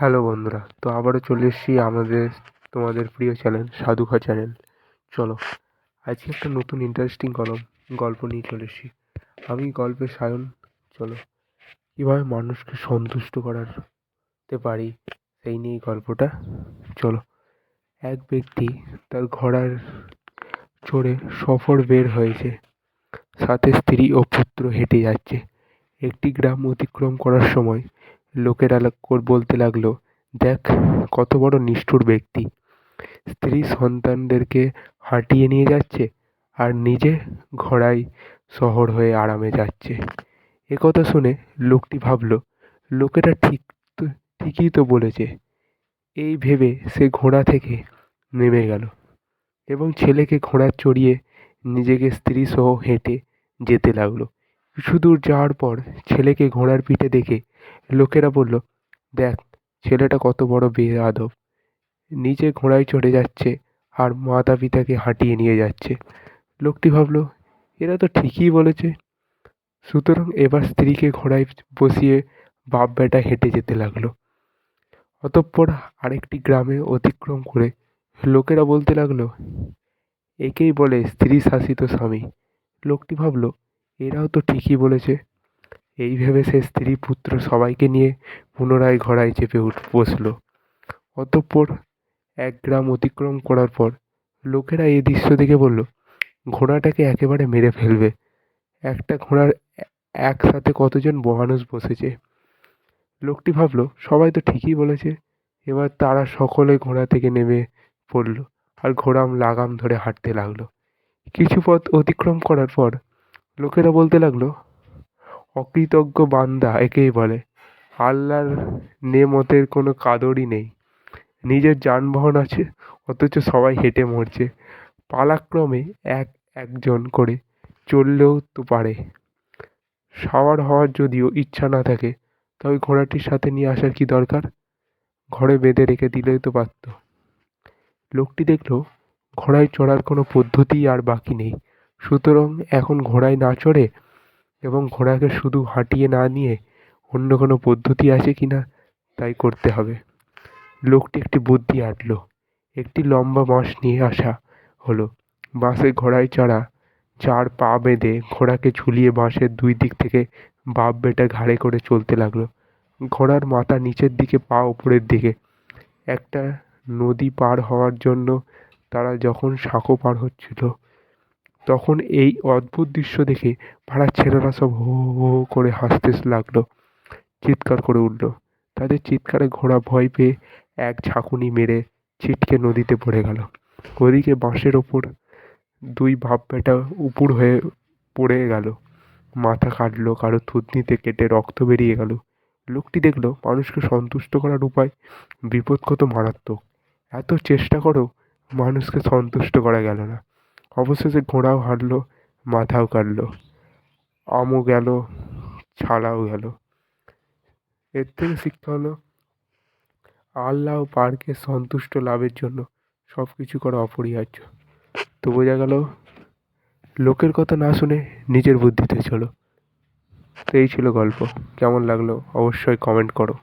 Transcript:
Hello বন্ধুরা, তো আবারও চলে এসেছি আমাদের, তোমাদের প্রিয় চ্যানেল সাধুখা চ্যানেল চলো, আজকে একটা নতুন ইন্টারেস্টিং গল্প গল্প নিয়ে চলে এসেছি। আমি গল্পের সায়ন, চলো, কীভাবে মানুষকে সন্তুষ্ট করাতে পারি সেই নিয়েই গল্পটা। চলো, এক ব্যক্তি তার ঘোড়ার চড়ে সফর বের হয়েছে। সাথে স্ত্রী ও পুত্র হেঁটে যাচ্ছে। একটি গ্রাম অতিক্রম করার সময় লোকেরা বলতে লাগল, দেখ, কত বড় নিষ্ঠুর ব্যক্তি। স্ত্রী সন্তানদেরকে হাঁটিয়ে নিয়ে যাচ্ছে আর নিজে ঘোড়ায় শহর হয়ে আরামে যাচ্ছে। একথা শুনে লোকটি ভাবল, লোকেরা ঠিক তো, ঠিকই তো বলেছে। এই ভেবে সে ঘোড়া থেকে নেমে গেল এবং ছেলেকে ঘোড়া চড়িয়ে নিজেকে স্ত্রী সহ হেঁটে যেতে লাগল। কিছু দূর যাওয়ার পর ছেলেকে ঘোড়ার পিঠে দেখে লোকেরা বলল, দেখ, ছেলেটা কত বড় বেয়াদব। নিজে ঘোড়ায় চড়ে যাচ্ছে আর মাতা পিতাকে হাঁটিয়ে নিয়ে যাচ্ছে। লোকটি ভাবল, এরা তো ঠিকই বলেছে। সুতরাং এবার স্ত্রীকে ঘোড়ায় বসিয়ে বাপ বেটা হেঁটে যেতে লাগল। অতঃপর আরেকটি গ্রামে অতিক্রম করে লোকেরা বলতে লাগল, একেই বলে স্ত্রী শাসিত স্বামী। লোকটি ভাবল, এরাও তো ঠিকই বলেছে। এই ভেবে সে স্ত্রী পুত্র সবাইকে নিয়ে পুনরায় ঘোড়ায় চেপে উঠ, বসল। অতঃপর এক গ্রাম অতিক্রম করার পর লোকেরা এই দৃশ্য দেখে বলল, ঘোড়াটাকে একেবারে মেরে ফেলবে। একটা ঘোড়ার একসাথে কতজন মানুষ বসেছে? লোকটি ভাবলো, সবাই তো ঠিকই বলেছে। এবার তারা সকলে ঘোড়া থেকে নেমে পড়ল আর ঘোড়া লাগাম ধরে হাঁটতে লাগল। কিছু পথ অতিক্রম করার পর লোকেরা বলতে লাগল অকৃতজ্ঞ বান্দা, একেই বলে। আল্লাহর নেমতের কোনো কাদরই নেই। নিজের যানবাহন আছে, অথচ সবাই হেঁটে মরছে। পালাক্রমে এক, একজন করে চললেও তো পারে। সাওয়ার হওয়ার যদিও ইচ্ছা না থাকে, তবে ঘোড়াটির সাথে নিয়ে আসার কি দরকার? ঘরে বেঁধে রেখে দিলেই তো পারত। লোকটি দেখল, ঘোড়ায় চড়ার কোনো পদ্ধতিই আর বাকি নেই। সুতরাং এখন ঘোড়ায় না চড়ে এবং ঘোড়াকে শুধু হাঁটিয়ে না নিয়ে অন্য কোনো পদ্ধতি আছে কি না, তাই করতে হবে। লোকটি একটি বুদ্ধি আঁটল। একটি লম্বা বাঁশ নিয়ে আসা হলো। বাঁশে ঘোড়ায় চড়া চার পা বেঁধে ঘোড়াকে ঝুলিয়ে বাঁশের দুই দিক থেকে বাপ বেটা ঘাড়ে করে চলতে লাগল। ঘোড়ার মাথা নিচের দিকে, পা উপরের দিকে। একটা নদী পার হওয়ার জন্য তারা যখন সাঁকো পার হচ্ছিল তখন এই অদ্ভুত দৃশ্য দেখে পাড়ার ছেলেরা সব হো হো হো করে হাসতে লাগল। চিৎকার করে উঠল। তাদের চিৎকারে ঘোড়া ভয় পেয়ে এক ঝাঁকুনি মেরে ছিটকে নদীতে পড়ে গেল। ওদিকে বাঁশের ওপর দুই বাপ বেটা উপুর হয়ে পড়ে গেল। মাথা কাটলো, কারও থুতনিতে কেটে রক্ত বেরিয়ে গেল। লোকটি দেখল মানুষকে সন্তুষ্ট করার উপায় বিপদ কত মারাত্মক। এত চেষ্টা করেও মানুষকে সন্তুষ্ট করা গেল না। অবশেষে ঘোড়াও হারলো, মাথাও কাটলো, আমও গেল, ছালাও গেল। এর থেকে শিক্ষা হলো আল্লাহ পারকে সন্তুষ্ট লাভের জন্য সব কিছু করা অপরিহার্য। তো বোঝা গেল, লোকের কথা না শুনে নিজের বুদ্ধিতে চলো। তো এই ছিল গল্প। কেমন লাগল অবশ্যই কমেন্ট করো।